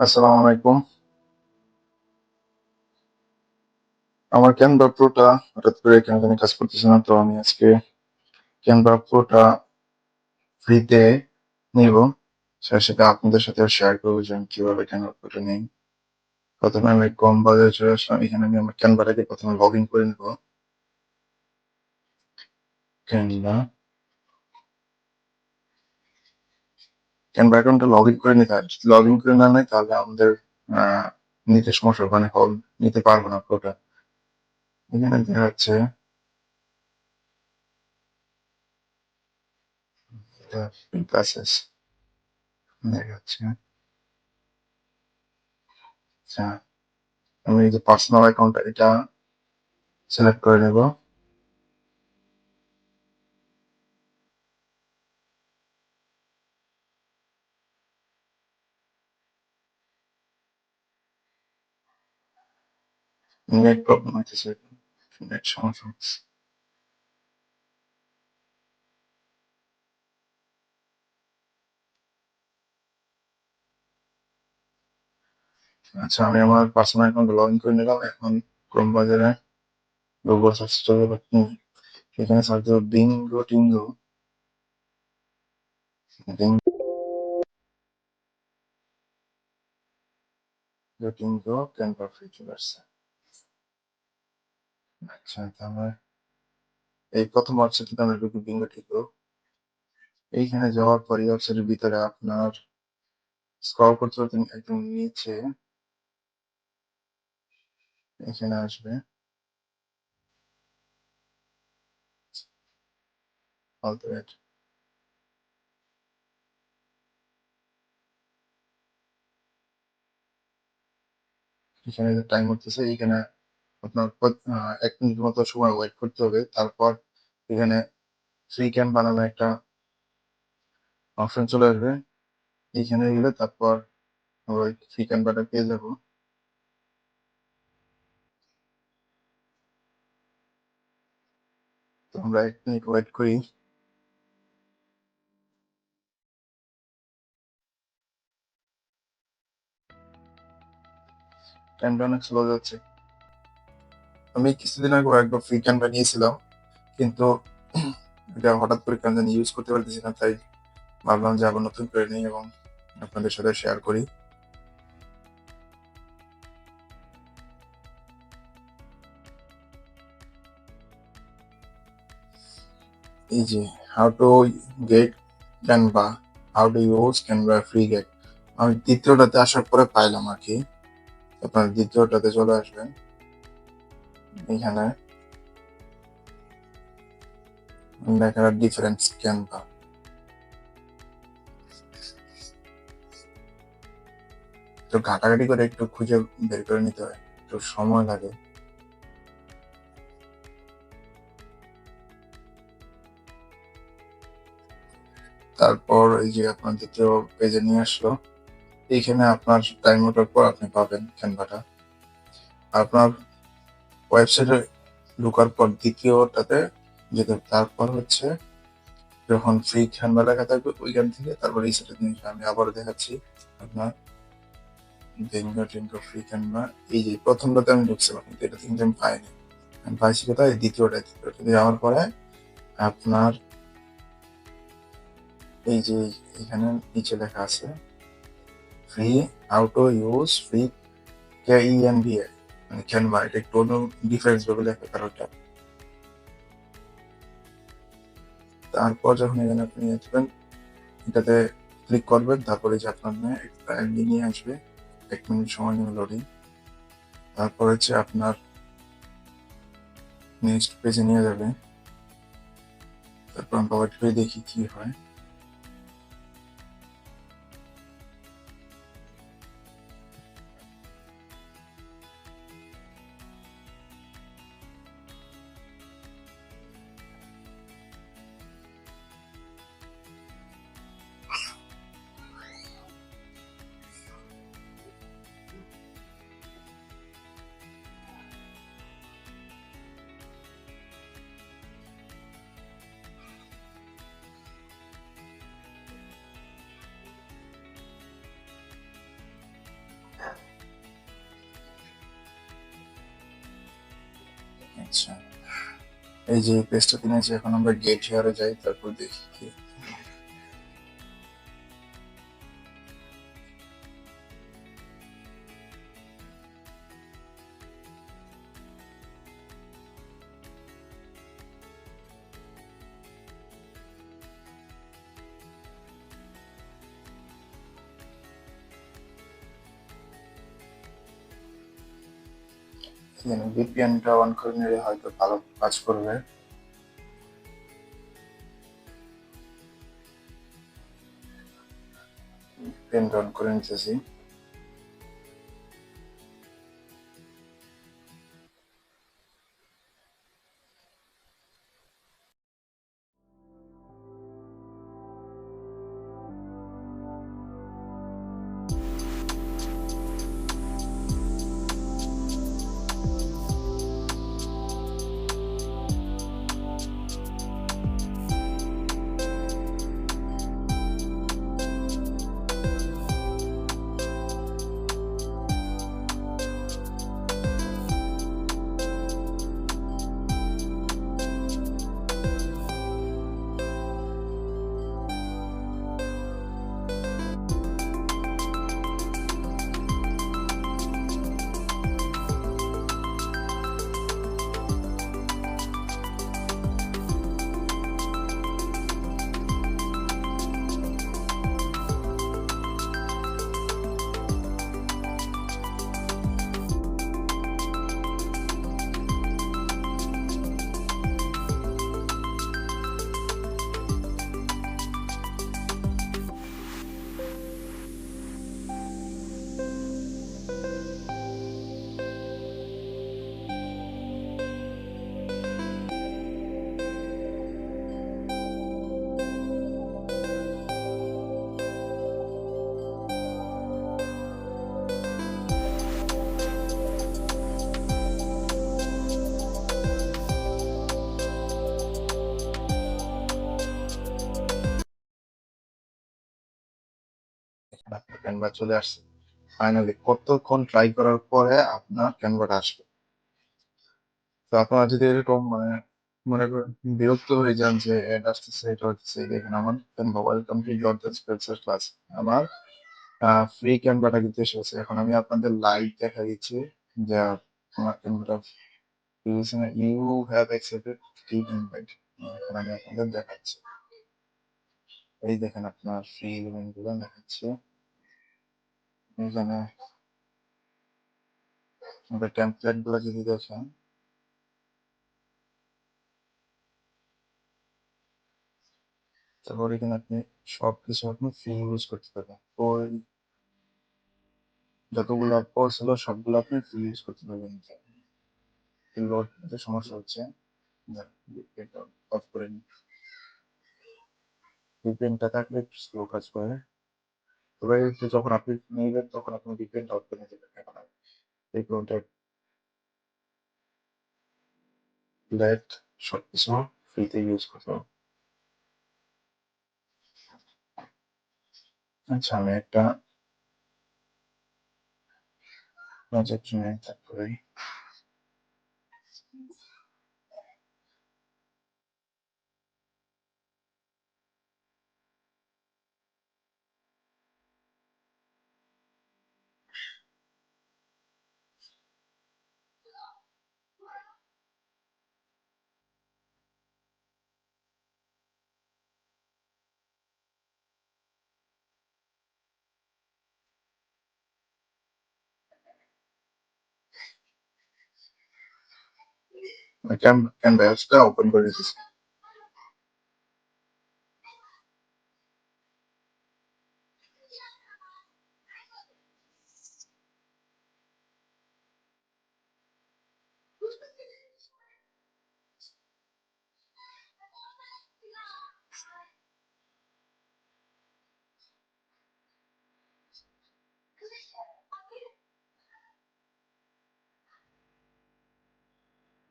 আসসালামু আলাইকুম। আমার ক্যানভা প্রোটা হঠাৎ করে কেন জানি কাজ করতেছে না, তো আমি আজকে ক্যানভা প্রোটা ফ্রিতে নিব। সেটা আপনাদের সাথে শেয়ার করব যে আমি কীভাবে ক্যানভা প্রোটা নিই। প্রথমে আমি কম বাজারে চলে আসলাম, এখানে আমি আমার ক্যানভাটাকে প্রথমে লগ ইন করে নেব। ক্যানভা ক্যানভা অ্যাকাউন্টে লগ ইন করে নিতে হয়। লগ ইন করে না নেয়, তাহলে আমাদের নিতে সমস্যা মানে হল নিতে পারব না প্রোটা। এখানে দেখা যাচ্ছে দেখা যাচ্ছে আচ্ছা আমি এই যে পার্সোনাল অ্যাকাউন্ট এটা সিলেক্ট করে নেব। নেট প্রবলেম হইতেছে নেট সমস্যা হচ্ছে আচ্ছা আমি আমার পার্সোনাল অ্যাকাউন্টে লগ ইন করে নিলাম এখন ক্রোম বাজারে গুগল সার্চ করব এখানে সার্চ দেবো bingo tingo bingo tingo Canva free চলে আসছে আচ্ছা তাহলে এই প্রথম ওয়েবসাইটে আমরা ঢুকি বিঙ্গো টিঙ্গো এইখানে যাওয়ার পরে ওয়েবসাইটের ভিতরে আপনার স্ক্রল করতে করতে একদম নিচে এখানে আসবে Alright. এখানে টাইম হচ্ছে এখানে আপনার এক মিনিট মতো সময় ওয়েট করতে হবে। তারপর এখানে ফ্রি ক্যান বানানো একটা অপশন চলে আসবে। এইখানে গেলে তারপর আমরা ফ্রি ক্যান বাটা পেয়ে যাব। তো আমরা এক মিনিট ওয়েট করি। টাইমটা অনেক স্লো যাচ্ছে। আমি কিছুদিন আগে একবার ফ্রি ক্যান বানিয়েছিলাম কিন্তু এটা হঠাৎ করে কেন জানি ইউজ করতে পারতেছি না, তাই ভাবলাম যে আবার নতুন করে নিই এবং আপনাদের সাথে শেয়ার করি। এই যে how to get Canva how to use Canva free get আমি দ্বিতীয়টাতে আসার পরে পাইলাম আর কি। আপনার দ্বিতীয়টাতে চলে আসবেন। এখানে দেখা ডিফারেন্স ক্যানভা তো ঘাটাঘাটি করে একটু খুঁজে বের করে নিতে হয়, একটু সময় লাগে। তারপর এই যে আপনার দ্বিতীয় পেজে নিয়ে আসলো, এইখানে আপনার টাইম ওঠার পর আপনি পাবেন ক্যানভাটা আপনার ওয়েবসাইটে ঢোকার পর দ্বিতীয়টাতে যেতে তারপর হচ্ছে যখন ফ্রি ক্যানভা লেখা থাকবে, ওইখান থেকে তারপর এই সেটা জিনিস আমি আবারও দেখাচ্ছি আপনার। ডেঙ্গো টেঙ্গো ফ্রি ক্যানভা এই যে প্রথমটাতে আমি ঢুকছিলাম কিন্তু এটা কিন্তু আমি পাইনি। আমি পাইছি কোথায়? দ্বিতীয়টা দ্বিতীয়টা যাওয়ার পরে আপনার এই যে এখানে নিচে লেখা আছে free how to use free কে ই এন ভি মানে ক্যানভা এটা একটু অন্য ডিফারেন্স ভাবে লেখা কারণটা। তারপর যখন এখানে আপনি আসবেন, এটাতে ক্লিক করবেন, তারপরে যে আপনার একটা নিয়ে আসবে, এক মিনিট সময় নেবে লোডিং তারপর হচ্ছে আপনার নেক্সট পেজে নিয়ে যাবে তারপর আমরা ওয়েট করে দেখি কি হয়। আচ্ছা। এই যে পেজটা কিনেছি এখন আমরা গেট হেয়ারে যাই তারপর দেখি কি ভিপিএনটা অন করে নিলে হয়তো ভালো কাজ করবে। ভিপিএনটা অন করে নিতেছি। ক্যানভা চলে আসছে। ফাইনালি কতক্ষণ ট্রাই করার পরে আপনার ক্যানভাটা আসবে? তো আপনারা যদি এরকম মানে মনে করেন বিরক্ত হয়ে যান যে অ্যাড আসতেছে, এটা হচ্ছে দেখেন আমার Canva welcome to your class আমার ফ্রি ক্যানভাটা কিন্তু এসেছে এখন আমি আপনাদের লাইভ দেখা দিচ্ছি যে আমার ক্যানভাটা ইউ হ্যাভ অ্যাকসেপ্টেড ফ্রি আমি আপনাদের দেখাচ্ছি। এই দেখেন আপনার ফ্রি ইভেন্টগুলো দেখাচ্ছে। এখানে আমাদের টেমপ্লেটগুলো যদি দেখেন তারপর এখানে আপনি সবকিছু আপনি ফ্রি ইউজ করতে পারবেন। ওই যতগুলো পোস্ট হলো, সবগুলো আপনি ফ্রি ইউজ করতে পারবেন। লোড সমস্যা হচ্ছে অফ করে নিন। ভিপিএনটা থাকলে স্লো কাজ করে। তবে যখন আপনি নেবেন, তখন আপনি ভিপিএনটা অফ করে নিতে পারবেন এই কোনটা লেট সবকিছু ফ্রিতে ইউজ করতে আচ্ছা আমি একটা প্রজেক্ট নিয়ে তারপরে I can canvas is open, but it's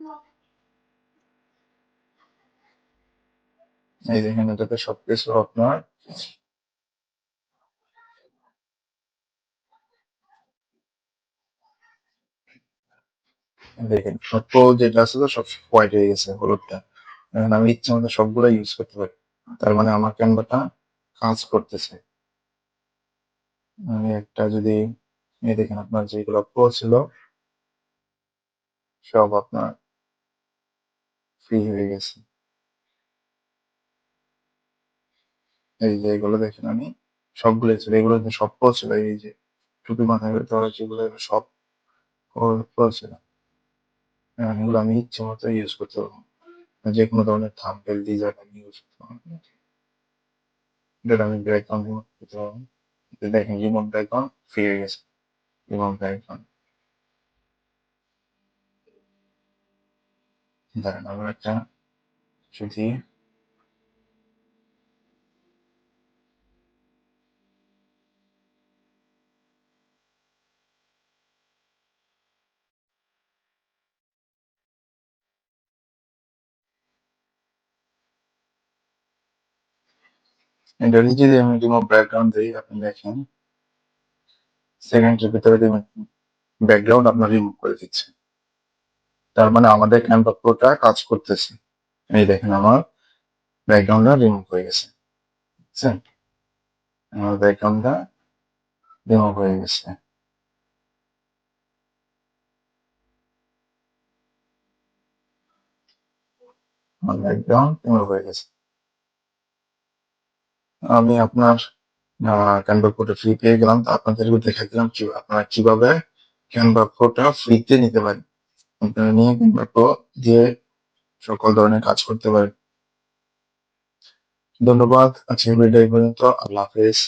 No. এই দেখেন, এটাতে সবকিছু আপনার। দেখেন প্রো যেটা আছে সব হোয়াইট হয়ে গেছে, হলুদটা। এখন আমি ইচ্ছে মতো সবগুলো ইউজ করতে পারি। তার মানে আমার ক্যানভাটা কাজ করতেছে। আমি একটা যদি, এই দেখেন আপনার যেগুলো প্রো ছিল, সব আপনার ফ্রি হয়ে গেছে। এই যে এগুলো দেখেন আমি সবগুলো ছিল এগুলো যে সব ছিল এই যে টুপি মাথায় পারে যেগুলো সব ছিল এখন এগুলো আমি ইচ্ছে মতো ইউজ করতে পারব। যে কোনো ধরনের থাম্বনেল ডিজাইন আমি ইউজ করতে পারব। এটা আমি ব্যাকগ্রাউন্ড রিমুভ করতে পারব। দেখেন রিমোট ব্যাকগ্রাউন্ড ফ্রি হয়ে গেছে। রিমোট ব্যাকগ্রাউন্ড দেখেন আমরা একটা যদি এটা যদি আমি রিমোট ব্যাকগ্রাউন্ড দিই আপনি দেখেন সেকেন্ডের ভিতরে ব্যাকগ্রাউন্ড আপনার রিমুভ করে দিচ্ছে। তার মানে আমাদের ক্যানভা প্রোটা কাজ করতেছে। এই দেখেন আমার ব্যাকগ্রাউন্ডটা রিমুভ হয়ে গেছে। বুঝছেন? আমার ব্যাকগ্রাউন্ডটা রিমুভ হয়ে গেছে। আমার ব্যাকগ্রাউন্ড রিমুভ হয়ে গেছে। আমি আপনার ক্যানভা ফোটো ফ্রি পেয়ে গেলাম। তো আপনাদেরকে দেখা দিলাম কি আপনারা কীভাবে ক্যানভা ফোটো ফ্রিতে নিতে পারেন। আপনারা নিয়ে ক্যানভা ফো দিয়ে সকল ধরনের কাজ করতে পারেন। ধন্যবাদ। আজকের ভিডিও এই পর্যন্ত। আল্লাহ হাফেজ।